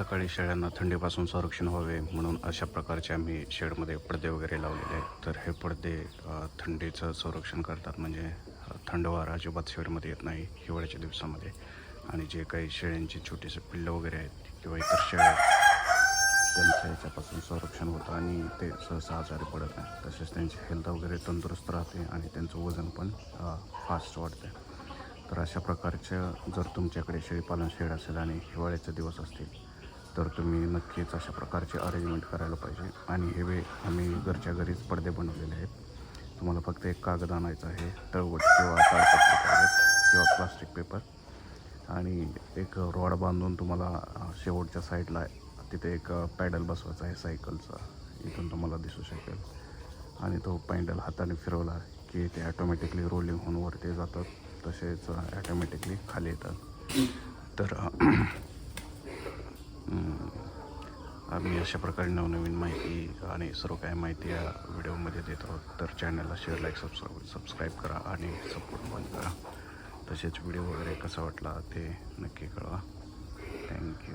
सकाळी शेळ्यांना थंडीपासून संरक्षण व्हावे म्हणून अशा प्रकारचे आम्ही शेडमध्ये पडदे वगैरे लावलेले आहेत. तर हे पडदे थंडीचं संरक्षण करतात म्हणजे थंड वारा अजिबात शेडमध्ये येत नाही हिवाळ्याच्या दिवसामध्ये. आणि जे काही शेळ्यांची छोटीशी पिल्लं वगैरे आहेत किंवा इतर शेळ्या आहेत, त्यांच्या याच्यापासून संरक्षण होतं आणि ते सहसा आजारी पडत नाही. तसेच त्यांची हेल्थ वगैरे तंदुरुस्त राहते आणि त्यांचं वजन पण फास्ट वाढते. तर अशा प्रकारच्या जर तुमच्याकडे शेळीपालन शेड असेल आणि हिवाळ्याचे दिवस असतील तर तुम्ही नक्कीच अशा प्रकारचे अरेंजमेंट करायला पाहिजे. आणि हे वे आम्ही घरच्या घरीच पडदे बनवलेले आहेत. तुम्हाला फक्त एक कागद आणायचा आहे तळवट किंवा ताडपत्री कागद किंवा प्लास्टिक पेपर आणि एक रॉड बांधून तुम्हाला शेवटच्या साईडला तिथे एक पॅडल बसवायचा आहे सायकलचा इथून तुम्हाला दिसू शकेल. आणि तो पॅन्डल हाताने फिरवला की ते ॲटोमॅटिकली रोलिंग होऊन वरती जातात. तसेच ॲटोमॅटिकली खाली येतात. तर आम्ही अशा प्रकारे नवनवीन माहिती आणि सर्व काही माहिती या व्हिडिओमध्ये देत आहोत. तर चॅनलला शेअर लाईक सबस्क्राईब सबस्क्राईब करा आणि सपोर्ट पण करा. तसेच व्हिडिओ वगैरे कसा वाटला ते नक्की कळवा. थँक्यू